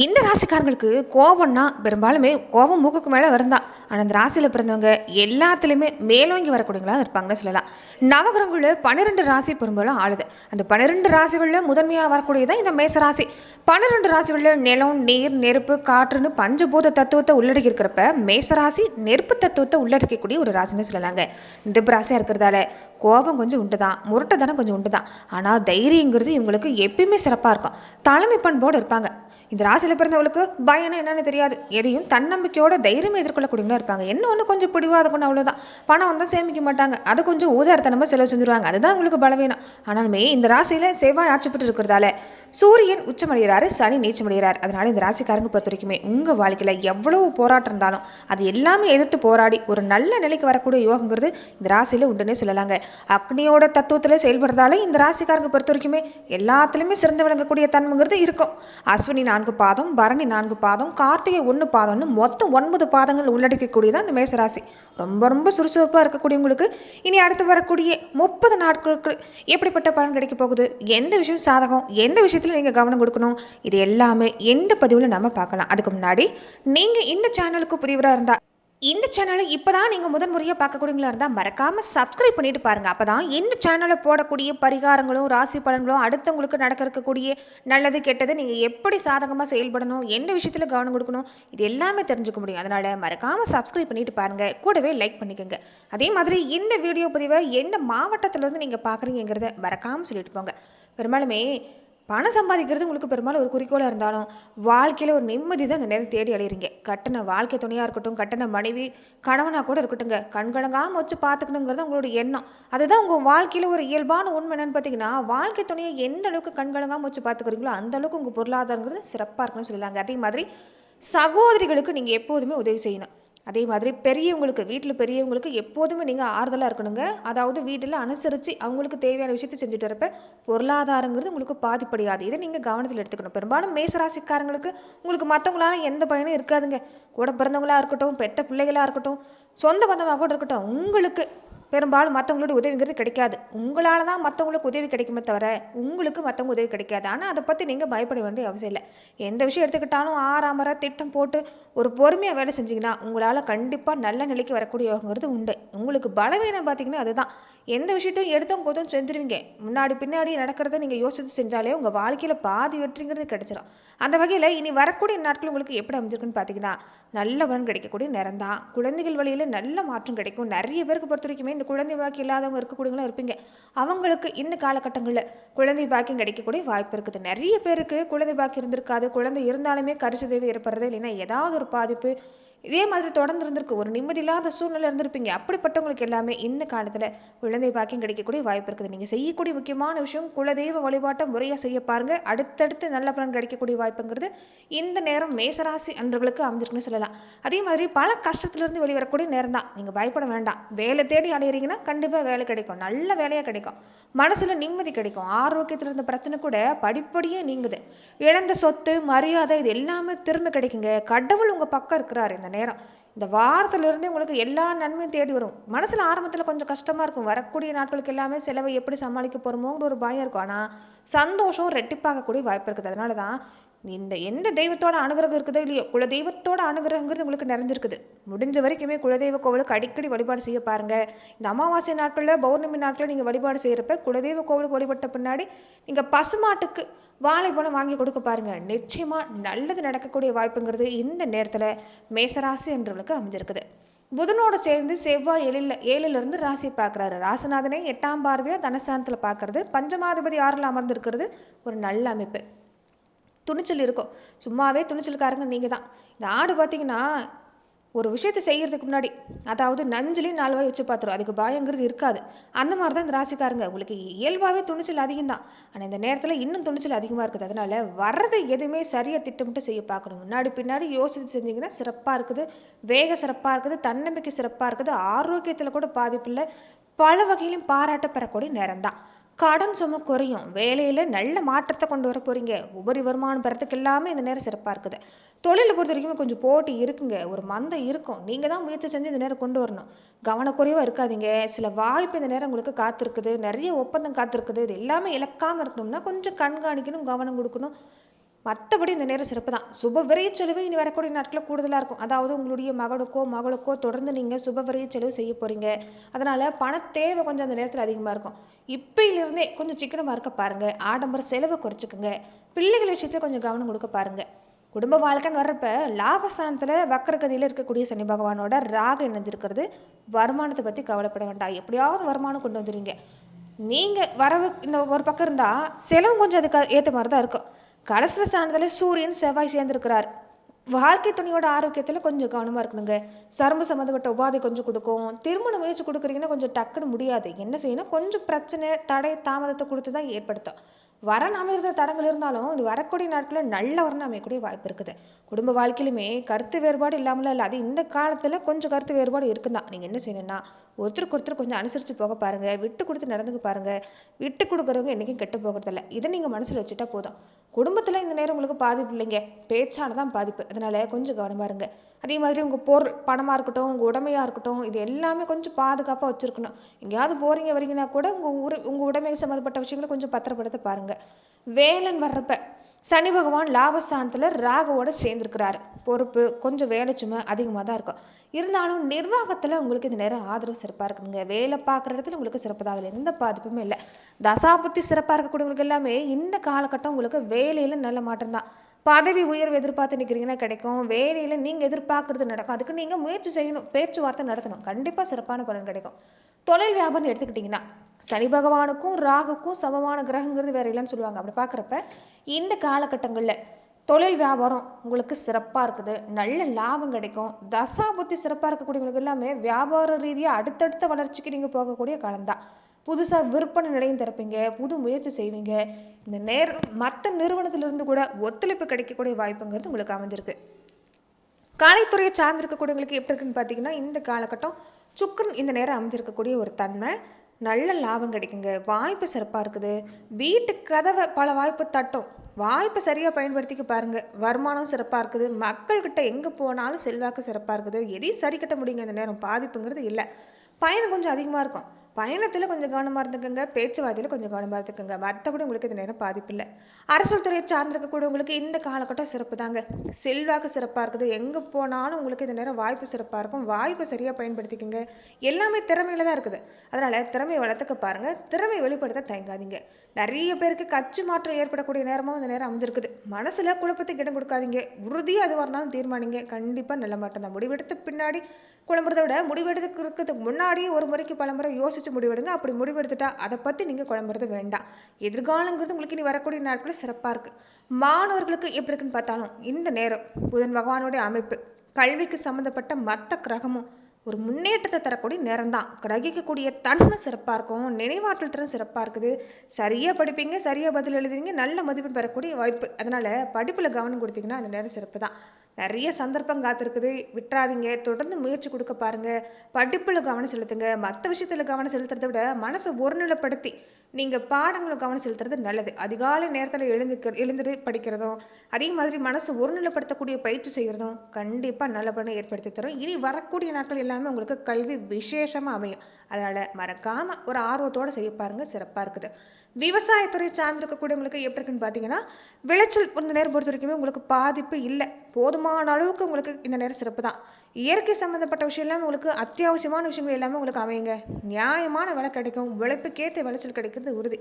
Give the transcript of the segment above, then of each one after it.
இந்த ராசிக்காரங்களுக்கு கோபம்னா பெரும்பாலுமே கோபம் மூக்குக்கு மேலே வருந்தான் ஆனால் இந்த ராசியில் பிறந்தவங்க எல்லாத்துலேயுமே மேலோங்கி வரக்கூடியங்களா இருப்பாங்கன்னு சொல்லலாம். நவகிரகங்களில் பன்னிரெண்டு ராசி பெரும்பாலும் ஆளுது. அந்த பன்னிரெண்டு ராசிகளில் முதன்மையாக வரக்கூடியதான் இந்த மேச ராசி பன்னிரெண்டு ராசிகளில் நிலம் நீர் நெருப்பு காற்றுன்னு பஞ்சபூத தத்துவத்தை உள்ளடக்கி இருக்கிறப்ப மேச ராசி நெருப்பு தத்துவத்தை உள்ளடக்கக்கூடிய ஒரு ராசின்னு சொல்லலாங்க. இந்த ராசியாக இருக்கிறதால கோபம் கொஞ்சம் உண்டு தான் முரட்டத்தனம் கொஞ்சம் உண்டு தான் ஆனால் தைரியங்கிறது இவங்களுக்கு எப்பயுமே சிறப்பாக இருக்கும். தலைமை பண்போடு இருப்பாங்க. இந்த ராசியில் பிறந்தவங்களுக்கு பயம்னா என்னன்னு தெரியாது. எதையும் தன்னம்பிக்கையோட தைரியம் எதிர்கொள்ளக்கூடியவங்களா இருப்பாங்க. என்ன ஒன்று கொஞ்சம் பிடிவாத கொண்டு அவ்வளோதான் பணம் வந்தால் சேமிக்க மாட்டாங்க. அதை கொஞ்சம் ஊதாரத்தனமாக செலவு செஞ்சுருவாங்க. அதுதான் உங்களுக்கு பலவீனம். ஆனாலுமே இந்த ராசியில் செவ்வாய் ஆட்சி பெற்று இருக்கிறதால சூரியன் உச்சமடைகிறாரு சனி நீச்சமடைகிறார். அதனால இந்த ராசிக்காரங்க பொறுத்த வரைக்குமே உங்கள் வாழ்க்கையில் எவ்வளவு போராட்டம் இருந்தாலும் அது எல்லாமே எதிர்த்து போராடி ஒரு நல்ல நிலைக்கு வரக்கூடிய யோகங்கிறது இந்த ராசியில் உண்டுன்னே சொல்லலாங்க. அக்னியோட தத்துவத்தில் செயல்படுறதால இந்த ராசிக்காரங்க பொறுத்த வரைக்குமே எல்லாத்துலேயுமே சிறந்து விளங்கக்கூடிய தன்மைங்கிறது இருக்கும். அஸ்வினி நான் நான்கு பாதம் பரணி நான்கு பாதம் கார்த்திகை ஒன்று பாதம்னு மொத்தம் ஒன்பது பாதங்கள் உள்ளடக்கக்கூடியதான் இந்த மேசராசி ரொம்ப ரொம்ப சுறுசுறுப்பாக இருக்கக்கூடியவங்களுக்கு இனி அடுத்து வரக்கூடிய முப்பது நாட்களுக்கு எப்படிப்பட்ட பலன் கிடைக்க போகுது? எந்த விஷயம் சாதகம்? எந்த விஷயத்தில் நீங்கள் கவனம் கொடுக்கணும்? இது எல்லாமே எந்த பதிவில் நம்ம பார்க்கலாம். அதுக்கு முன்னாடி நீங்கள் இந்த சேனலுக்கு புதியவராக இருந்தால் இந்த சேனலை இப்போ தான் நீங்கள் முதன் முறையாக பார்க்கக்கூடியங்களா இருந்தால் மறக்காமல் சப்ஸ்கிரைப் பண்ணிட்டு பாருங்க. அப்பதான் இந்த சேனலில் போடக்கூடிய பரிகாரங்களும் ராசி பலன்களும் அடுத்தவங்களுக்கு நடக்க இருக்கக்கூடிய நல்லது கெட்டது நீங்கள் எப்படி சாதகமாக செயல்படணும் எந்த விஷயத்தில் கவனம் கொடுக்கணும் இது எல்லாமே தெரிஞ்சுக்க முடியும். அதனால் மறக்காமல் சப்ஸ்கிரைப் பண்ணிட்டு பாருங்க. கூடவே லைக் பண்ணிக்கோங்க. அதே மாதிரி இந்த வீடியோ பதிவை எந்த மாவட்டத்திலேருந்து நீங்கள் பார்க்குறீங்கிறத மறக்காமல் சொல்லிட்டு போங்க. பெரும்பாலுமே பணம் சம்பாதிக்கிறது உங்களுக்கு பெரும்பாலும் ஒரு குறிக்கோளாக இருந்தாலும் வாழ்க்கையில் ஒரு நிம்மதி தான் இந்த நேரம் தேடி அடையிறீங்க கட்டின வாழ்க்கை துணையாக இருக்கட்டும் கட்டின மனைவி கணவனாக கூட இருக்கட்டுங்க கண்கணங்காமல் வச்சு பார்த்துக்கணுங்கிறது உங்களோட எண்ணம். அதுதான் உங்கள் வாழ்க்கையில் ஒரு இயல்பான உண்மை என்னன்னு பார்த்தீங்கன்னா வாழ்க்கை துணையை எந்த அளவுக்கு கண்கணங்காமல் வச்சு பார்த்துக்கிறீங்களோ அந்த அளவுக்கு உங்கள் பொருளாதாரங்கிறது சிறப்பாக இருக்குன்னு சொல்லலாங்க அதே மாதிரி சகோதரிகளுக்கு நீங்கள் எப்போதுமே உதவி செய்யணும். அதே மாதிரி பெரியவங்களுக்கு வீட்டில் பெரியவங்களுக்கு எப்போதுமே நீங்கள் ஆறுதலாக இருக்கணுங்க. அதாவது வீட்டில் அனுசரித்து அவங்களுக்கு தேவையான விஷயத்தை செஞ்சுட்டு வரப்ப பொருளாதாரங்கிறது உங்களுக்கு பாதிப்படையாது. இதை நீங்கள் கவனத்தில் எடுத்துக்கணும். பெரும்பாலும் மேசராசிக்காரங்களுக்கு உங்களுக்கு மற்றவங்களால எந்த பயனும் இருக்காதுங்க. கூட பிறந்தவங்களாக இருக்கட்டும் பெத்த பிள்ளைகளாக இருக்கட்டும் சொந்த பந்தமாக கூட இருக்கட்டும் உங்களுக்கு பெரும்பாலும் மற்றவங்களோட உதவிங்கிறது கிடைக்காது. உங்களால் தான் மற்றவங்களுக்கு உதவி கிடைக்குமே தவிர உங்களுக்கு மற்றவங்க உதவி கிடைக்காது. ஆனால் அதை பற்றி நீங்கள் பயப்பட வேண்டிய அவசியம் இல்லை. எந்த விஷயம் எடுத்துக்கிட்டாலும் ஆறாமர திட்டம் போட்டு ஒரு பொறுமையாக வேலை செஞ்சீங்கன்னா உங்களால் கண்டிப்பாக நல்ல நிலைக்கு வரக்கூடிய யோகங்கிறது உண்டு. உங்களுக்கு பலவீனம் பார்த்தீங்கன்னா அதுதான். எந்த விஷயத்தையும் எடுத்தும் போதும் செஞ்சிருவீங்க. முன்னாடி பின்னாடி நடக்கிறத நீங்கள் யோசித்து செஞ்சாலே உங்கள் வாழ்க்கையில் பாதி வெற்றிங்கிறது கிடைச்சிடும் அந்த வகையில் இனி வரக்கூடிய நாட்கள் உங்களுக்கு எப்படி அமைஞ்சிருக்குன்னு பார்த்தீங்கன்னா நல்ல பலன் கிடைக்கக்கூடிய நேரம் தான் குழந்தைகள் வழியில் நல்ல மாற்றம் கிடைக்கும். நிறைய பேருக்கு பொறுத்த வரைக்குமே இந்த குழந்தை பாக்கி இல்லாதவங்க இருக்கக்கூடியவங்களும் இருப்பீங்க. அவங்களுக்கு இந்த காலகட்டங்களில் குழந்தை பாக்கியம் கிடைக்கக்கூடிய வாய்ப்பு இருக்குது. நிறைய பேருக்கு குழந்தை பாக்கி இருந்திருக்காது. குழந்தை இருந்தாலுமே கரிசதேவி ஏற்படுறது இல்லைன்னா ஏதாவது ஒரு பாதிப்பு இதே மாதிரி தொடர்ந்து இருந்திருக்கு. ஒரு நிம்மதி இல்லாத சூழ்நிலை இருந்திருப்பீங்க. அப்படிப்பட்டவங்களுக்கு எல்லாமே இந்த காலத்தில் குழந்தை பாக்கியம் கிடைக்கக்கூடிய வாய்ப்பு இருக்குது. நீங்கள் செய்யக்கூடிய முக்கியமான விஷயம் குலதெய்வ வழிபாட்டை முறையாக செய்ய பாருங்க. அடுத்தடுத்து நல்ல பலன் கிடைக்கக்கூடிய வாய்ப்புங்கிறது இந்த நேரம் மேசராசி அன்றர்களுக்கு அமைஞ்சிருக்குன்னு சொல்லலாம். அதே மாதிரி பல கஷ்டத்திலிருந்து வெளிவரக்கூடிய நேரம் தான் நீங்கள் பயப்பட வேண்டாம். வேலை தேடி அடையிறீங்கன்னா கண்டிப்பாக வேலை கிடைக்கும். நல்ல வேலையாக கிடைக்கும். மனசில் நிம்மதி கிடைக்கும். ஆரோக்கியத்தில் இருந்த பிரச்சனை கூட படிப்படியே நீங்குது. இழந்த சொத்து மரியாதை இது எல்லாமே திரும்ப கிடைக்குங்க. கடவுள் உங்கள் பக்கம் இருக்கிறாரு. இந்த நேரம். இந்த வாரத்திலிருந்தே உங்களுக்கு எல்லா நன்மையும் தேடி வரும். மனசுல ஆரம்பத்தில் கொஞ்சம் கஷ்டமா இருக்கும். வரக்கூடிய நாட்களுக்கு எல்லாமே செலவை எப்படி சமாளிக்க போகிறோமோங்கிற ஒரு பயம் இருக்கும். ஆனால் சந்தோஷம் ரெட்டிப்பாகக்கூடிய வாய்ப்பு இருக்குது. அதனால தான் இந்த எந்த தெய்வத்தோட அனுகிரகம் இருக்குதோ இல்லையோ குல தெய்வத்தோட அனுகிரகங்கிறது உங்களுக்கு நிறைஞ்சிருக்குது. முடிஞ்ச வரைக்குமே குலதெய்வ கோவிலுக்கு அடிக்கடி வழிபாடு செய்ய பாருங்க. இந்த அமாவாசை நாட்களில் பௌர்ணமி நாட்களில் நீங்கள் வழிபாடு செய்கிறப்ப குலதெய்வ கோவிலுக்கு வழிபட்ட பின்னாடி நீங்கள் பசுமாட்டுக்கு வாழைப்பழம் வாங்கி கொடுக்க பாருங்க. நிச்சயமா நல்லது நடக்கக்கூடிய வாய்ப்புங்கிறது இந்த நேரத்துல மேசராசி என்றவளுக்கு அமைஞ்சிருக்குது. புதனோட சேர்ந்து செவ்வாய் ஏழில் ஏழுல இருந்து ராசி பார்க்குறாரு. ராசிநாதனை எட்டாம் பார்வையா தனஸ்தானத்துல பார்க்கறது. பஞ்சமாதிபதி ஆறில் அமர்ந்திருக்கிறது. ஒரு நல்ல அமைப்பு. துணிச்சல் இருக்கும். சும்மாவே துணிச்சல்காரங்க நீங்க தான் இந்த ஆடு பார்த்தீங்கன்னா ஒரு விஷயத்தை செய்யறதுக்கு முன்னாடி அதாவது நஞ்சுலையும் நாலுவாய் வச்சு பார்த்துரும். அதுக்கு பயங்கிறது இருக்காது. அந்த மாதிரி தான் இந்த ராசிக்காரங்க. உங்களுக்கு இயல்பாகவே துணிச்சல் அதிகம் தான் ஆனால் இந்த நேரத்தில் இன்னும் துணிச்சல் அதிகமாக இருக்குது. அதனால வர்றதை எதுவுமே சரியாக திட்டமிட்டு செய்ய பார்க்கணும். முன்னாடி பின்னாடி யோசித்து செஞ்சீங்கன்னா சிறப்பாக இருக்குது. வேக சிறப்பாக இருக்குது. தன்னம்பிக்கை சிறப்பாக இருக்குது. ஆரோக்கியத்தில் கூட பாதிப்பு இல்லை. பல வகையிலும் பாராட்ட பெறக்கூடிய நேரம் தான் கடன் சுமை குறையும். வேலையில நல்ல மாற்றத்தை கொண்டு வர போறீங்க. உபரி வருமானம் பெறத்துக்கு எல்லாமே இந்த நேரம் சிறப்பா இருக்குது. தொழிலை பொறுத்த வரைக்கும் கொஞ்சம் போட்டி இருக்குங்க. ஒரு மந்தம் இருக்கும். நீங்க தான் முயற்சி செஞ்சு இந்த நேரம் கொண்டு வரணும். கவனக்குறைவா இருக்காதீங்க. சில வாய்ப்பு இந்த நேரம் உங்களுக்கு காத்திருக்குது. நிறைய ஒப்பந்தம் காத்திருக்குது. இது எல்லாமே இழக்காம இருக்கணும்னா கொஞ்சம் கண்காணிக்கணும் கவனம் கொடுக்கணும். மற்றபடி இந்த நேரம் சிறப்பு தான். சுப விரைய செலவு இனி வரக்கூடிய நாட்களில் கூடுதலாக இருக்கும். அதாவது உங்களுடைய மகனுக்கோ மகளுக்கோ தொடர்ந்து நீங்கள் சுப விரைய செலவு செய்ய போகிறீங்க அதனால் பண தேவை கொஞ்சம் அந்த நேரத்தில் அதிகமாக இருக்கும். இப்பையிலிருந்தே கொஞ்சம் சிக்கனமாக இருக்க பாருங்கள் ஆடம்பர செலவை குறைச்சிக்கோங்க. பிள்ளைகள் விஷயத்தில் கொஞ்சம் கவனம் கொடுக்க பாருங்க. குடும்ப வாழ்க்கைன்னு வர்றப்ப லாபஸ்தானத்தில் வக்கரகதியில் இருக்கக்கூடிய சனி பகவானோட ராக இணைஞ்சிருக்கிறது. வருமானத்தை பற்றி கவலைப்பட வேண்டாம். எப்படியாவது வருமானம் கொண்டு வந்துருவீங்க. நீங்கள் வரவு இந்த ஒரு பக்கம் இருந்தால் செலவும் கொஞ்சம் அதுக்கு ஏற்ற மாதிரி தான் இருக்கும். கடைசி ஸ்தானத்தில் சூரியன் செவ்வாய் சேர்ந்திருக்கிறார். வாழ்க்கை துணையோட ஆரோக்கியத்துல கொஞ்சம் கவனமா இருக்கணுங்க. சரும்பு சம்மந்தப்பட்ட உபாதை கொஞ்சம் கொடுக்கும். திருமண முயற்சி கொடுக்குறீங்கன்னா கொஞ்சம் டக்குன்னு முடியாது. என்ன செய்யணும்? கொஞ்சம் பிரச்சனை தடை தாமதத்தை கொடுத்து தான் ஏற்படுத்தும் வரன் அமைகிற தடங்கள் இருந்தாலும் இது வரக்கூடிய நாட்களில் நல்ல வரன் அமையக்கூடிய வாய்ப்பு இருக்குது. குடும்ப வாழ்க்கையிலுமே கருத்து வேறுபாடு இல்லாமலாம் இல்லை. அது இந்த காலத்தில் கொஞ்சம் கருத்து வேறுபாடு இருக்குதான். நீங்கள் என்ன செய்யணும்னா ஒருத்தருக்கு ஒருத்தர் கொஞ்சம் அனுசரித்து போக பாருங்கள் விட்டு கொடுத்து நடந்துக்க பாருங்கள் விட்டு கொடுக்குறவங்க என்றைக்கும் கெட்டு போகிறதில்ல. இதை நீங்கள் மனசில் வச்சுட்டா போதும். குடும்பத்தில் இந்த நேரம் உங்களுக்கு பாதிப்பு இல்லைங்க. பேச்சானதான் பாதிப்பு. அதனால கொஞ்சம் கவனமாக இருங்க. அதே மாதிரி உங்கள் பொருள் பணமாக இருக்கட்டும் உங்கள் உடமையாக இருக்கட்டும் இது எல்லாமே கொஞ்சம் பாதுகாப்பாக வச்சுருக்கணும். எங்கேயாவது போகிறீங்க வரீங்கன்னா கூட உங்கள் ஊரு உங்கள் உடைமை சம்மந்தப்பட்ட விஷயங்களை கொஞ்சம் பத்திரப்படுத்த பாருங்க. வேலன் வர்றப்ப சனி பகவான் லாபஸ்தானத்தில் ராகுவோட சேர்ந்துருக்கிறாரு. பொறுப்பு கொஞ்சம் வேலை சுமை அதிகமாக தான் இருக்கும். இருந்தாலும் நிர்வாகத்தில் உங்களுக்கு இந்த நேரம் ஆதரவு சிறப்பாக இருக்குதுங்க. வேலை பார்க்குற இடத்துல உங்களுக்கு சிறப்பு தான். அதில் எந்த பாதிப்புமே இல்லை. தசாபுத்தி சிறப்பாக இருக்கக்கூடியவங்களுக்கு எல்லாமே இந்த காலகட்டம் உங்களுக்கு வேலையில் நல்ல மாற்றம் தான். பதவி உயர்வு எதிர்பார்த்து நிற்கிறீங்கன்னா கிடைக்கும். வேலையில் நீங்கள் எதிர்பார்க்கறது நடக்கும். அதுக்கு நீங்கள் முயற்சி செய்யணும். பேச்சுவார்த்தை நடத்தணும். கண்டிப்பாக சிறப்பான பலன் கிடைக்கும். தொழில் வியாபாரம் எடுத்துக்கிட்டிங்கன்னா சனி பகவானுக்கும் ராகுக்கும் சமமான கிரகங்கிறது வேற இல்லைன்னு சொல்லுவாங்க. அப்படி பார்க்குறப்ப இந்த காலகட்டங்கள்ல தொழில் வியாபாரம் உங்களுக்கு சிறப்பா இருக்குது. நல்ல லாபம் கிடைக்கும். தசா புத்தி சிறப்பா இருக்கக்கூடியவங்களுக்கு எல்லாமே வியாபார ரீதியா அடுத்தடுத்த வளர்ச்சிக்கு நீங்க போகக்கூடிய காலம்தான். புதுசா விற்பனை நிலையம் திறப்பீங்க. புது முயற்சி செய்வீங்க. இந்த நேரம் மற்ற நிறுவனத்துல இருந்து கூட ஒத்துழைப்பு கிடைக்கக்கூடிய வாய்ப்புங்கிறது உங்களுக்கு அமைஞ்சிருக்கு. கலைத்துறையை சார்ந்திருக்கக்கூடியவங்களுக்கு எப்படி இருக்குன்னு பார்த்தீங்கன்னா இந்த காலகட்டம் சுக்கரன் இந்த நேரம் அமைஞ்சிருக்கக்கூடிய ஒரு தன்மை. நல்ல லாபம் கிடைக்குங்க. வாய்ப்பு சிறப்பாக இருக்குது. வீட்டு கதவை பல வாய்ப்பு தட்டும். வாய்ப்பை சரியாக பயன்படுத்திக்க பாருங்க. வருமானம் சிறப்பாக இருக்குது. மக்கள்கிட்ட எங்கே போனாலும் செல்வாக்கு சிறப்பாக இருக்குது. எதையும் சரி கட்ட முடியுங்க இந்த நேரம். பாதிப்புங்கிறது இல்லை. பயணம் கொஞ்சம் அதிகமாக இருக்கும். பயணத்தில் கொஞ்சம் கவனமாக இருந்துக்கோங்க. பேச்சுவார்த்தையில் கொஞ்சம் கவனமாக இருந்துக்கோங்க. மற்றபடி உங்களுக்கு இந்த நேரம் பாதிப்பு இல்லை. அரசியல் துறையை சார்ந்திருக்கக்கூடியவங்களுக்கு இந்த காலகட்டம் சிறப்பு தாங்க செல்வாக்கு சிறப்பாக இருக்குது. எங்கே போனாலும் உங்களுக்கு இந்த நேரம் வாய்ப்பு சிறப்பாக இருக்கும். வாய்ப்பை சரியாக பயன்படுத்திக்கோங்க. எல்லாமே திறமையில தான் இருக்குது. அதனால திறமையை வளர்த்துக்க பாருங்க. திறமையை வெளிப்படுத்த தயங்காதீங்க. நிறைய பேருக்கு கட்சி மாற்றம் ஏற்படக்கூடிய நேரமும் இந்த நேரம் அமைஞ்சிருக்குது. மனசுல குழப்பத்துக்கு இடம் கொடுக்காதீங்க. உறுதியாக எதுவாக இருந்தாலும் தீர்மானிங்க. கண்டிப்பாக நல்ல மாட்டம் தான். முடிவெடுத்த பின்னாடி குழம்புறதை விட முடிவெடுக்கிறதுக்கு முன்னாடி ஒரு முறைக்கு பல முறை யோசிச்சு முடிவெடுங்க. அப்படி முடிவெடுத்துட்டா அதை பத்தி நீங்க குழம்புறது வேண்டாம். எதிர்காலங்கிறது உங்களுக்கு இனி வரக்கூடிய நாட்களில் சிறப்பா இருக்கு. மாணவர்களுக்கு எப்படி இருக்குன்னு பார்த்தாலும் இந்த நேரம் புதன் பகவானுடைய அமைப்பு கல்விக்கு சம்மந்தப்பட்ட மற்ற கிரகமும் ஒரு முன்னேற்றத்தை தரக்கூடிய நேரம் தான் கிரகிக்கக்கூடிய தன்மை சிறப்பாக இருக்கும். நினைவாற்றல் திறன் சிறப்பாக இருக்குது. சரியாக படிப்பீங்க சரியாக பதில் எழுதுவீங்க நல்ல மதிப்பெண் பெறக்கூடிய வாய்ப்பு. அதனால படிப்பில் கவனம் கொடுத்தீங்கன்னா அந்த நேரம் சிறப்பு தான் நிறைய சந்தர்ப்பம் காத்திருக்குது. விட்டுறாதீங்க. தொடர்ந்து முயற்சி கொடுக்க பாருங்க. படிப்பில் கவனம் செலுத்துங்க. மற்ற விஷயத்தில் கவனம் செலுத்துறதை விட மனசை ஒருநிலைப்படுத்தி நீங்க பாடங்களை கவனம் செலுத்துறது நல்லது. அதிகாலை நேரத்தில் எழுந்து எழுந்துட்டு படிக்கிறதும் அதே மாதிரி மனசை ஒருநிலைப்படுத்தக்கூடிய பயிற்சி செய்கிறதும் கண்டிப்பா நல்ல பலனை ஏற்படுத்தி தரும். இனி வரக்கூடிய நாட்கள் எல்லாமே உங்களுக்கு கல்வி விசேஷமா அமையும். அதனால மறக்காம ஒரு ஆர்வத்தோட செய்ய பாருங்க. சிறப்பா இருக்குது. விவசாயத்துறை சார்ந்திருக்கக்கூடியவங்களுக்கு எப்படி இருக்குன்னு பார்த்தீங்கன்னா விளைச்சல் இந்த நேரம் பொறுத்த வரைக்குமே உங்களுக்கு பாதிப்பு இல்லை. போதுமான அளவுக்கு உங்களுக்கு இந்த நேரம் சிறப்பு தான் இயற்கை சம்மந்தப்பட்ட விஷயம் எல்லாமே உங்களுக்கு அத்தியாவசியமான விஷயங்கள் எல்லாமே உங்களுக்கு அமையுங்க. நியாயமான விலை கிடைக்கும் உழைப்புக்கேற்ற விளைச்சல் கிடைக்கிறது உறுதி.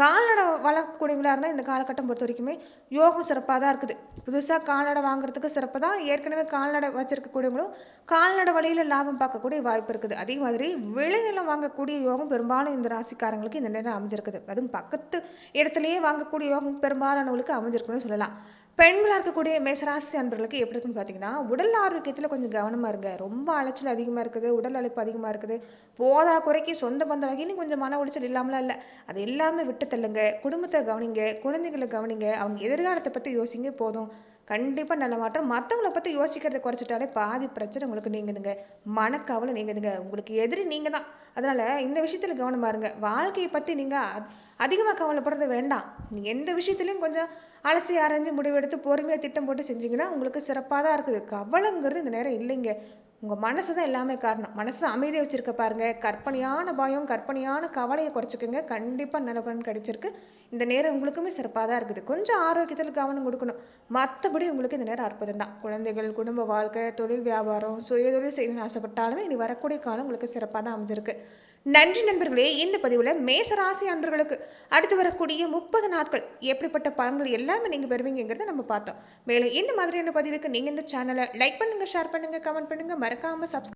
கால்நடை வளர்க்கக்கூடியவங்களா இருந்தால் இந்த காலகட்டம் பொறுத்த வரைக்குமே யோகம் சிறப்பாக தான் இருக்குது. புதுசாக கால்நடை வாங்குறதுக்கு சிறப்பு தான். ஏற்கனவே கால்நடை வச்சிருக்கக்கூடியவங்களும் கால்நடை வழியில் லாபம் பார்க்கக்கூடிய வாய்ப்பு இருக்குது. அதே மாதிரி விளைநிலம் வாங்கக்கூடிய யோகம் பெரும்பாலும் இந்த ராசிக்காரங்களுக்கு இந்த நேரம் அமைஞ்சிருக்குது. அதுவும் பக்கத்து இடத்துலயே வாங்கக்கூடிய யோகம் பெரும்பாலானவங்களுக்கு அமைஞ்சிருக்குன்னு சொல்லலாம். பெண்களாக இருக்கக்கூடிய மேசராசி அன்பர்களுக்கு எப்படி இருக்குன்னு பார்த்தீங்கன்னா உடல் ஆரோக்கியத்தில் கொஞ்சம் கவனமா இருங்க. ரொம்ப அலைச்சல் அதிகமா இருக்குது உடல் அழைப்பு அதிகமா இருக்குது. போதா குறைக்கு சொந்த பந்த வகையிலும் கொஞ்சம் மன உளைச்சல் இல்லாமலாம் இல்லை. அது எல்லாமே விட்டு தள்ளுங்க. குடும்பத்தை கவனிங்க குழந்தைங்களை கவனிங்க. அவங்க எதிர்காலத்தை பற்றி யோசிங்க போதும். கண்டிப்பாக நல்ல மாற்றம். மற்றவங்களை பத்தி யோசிக்கிறத குறைச்சிட்டாலே பாதி பிரச்சனை உங்களுக்கு நீங்குதுங்க. மனக்கவலை நீங்குதுங்க. உங்களுக்கு எதிரி நீங்க தான் அதனால இந்த விஷயத்துல கவனமா இருங்க. வாழ்க்கையை பத்தி நீங்க அதிகமாக கவலைப்படுறது வேண்டாம். நீங்கள் எந்த விஷயத்துலையும் கொஞ்சம் அலசி ஆராய்ஞ்சு முடிவெடுத்து பொறுமையாக திட்டம் போட்டு செஞ்சீங்கன்னா உங்களுக்கு சிறப்பாக தான் இருக்குது. கவலைங்கிறது இந்த நேரம் இல்லைங்க. உங்கள் மனசு தான் எல்லாமே காரணம். மனசு அமைதியை வச்சிருக்க பாருங்க. கற்பனையான பயம் கற்பனையான கவலையை குறைச்சிக்கோங்க. கண்டிப்பாக நல்ல பலன் கிடைச்சிருக்கு. இந்த நேரம் உங்களுக்குமே சிறப்பாக தான் இருக்குது. கொஞ்சம் ஆரோக்கியத்தில் கவனம் கொடுக்கணும். மற்றபடி உங்களுக்கு இந்த நேரம் அற்புதம் தான். குழந்தைகள் குடும்ப வாழ்க்கை தொழில் வியாபாரம் சுயதொழில் செய்யணும்னு ஆசைப்பட்டாலுமே இனி வரக்கூடிய காலம் உங்களுக்கு சிறப்பாக தான் அமைஞ்சிருக்கு. நன்றி நண்பர்களே இந்த பதிவில் மேசராசி அன்பர்களுக்கு அடுத்து வரக்கூடிய முப்பது நாட்கள் எப்படிப்பட்ட பலன்கள் எல்லாமே நீங்கள் பெறுவீங்கிறத நம்ம பார்த்தோம். மேலும் இந்த மாதிரியான பதிவுக்கு நீங்கள் இந்த சேனலை லைக் பண்ணுங்க ஷேர் பண்ணுங்க கமெண்ட் பண்ணுங்க. மறக்காமல் சப்ஸ்கிரைப்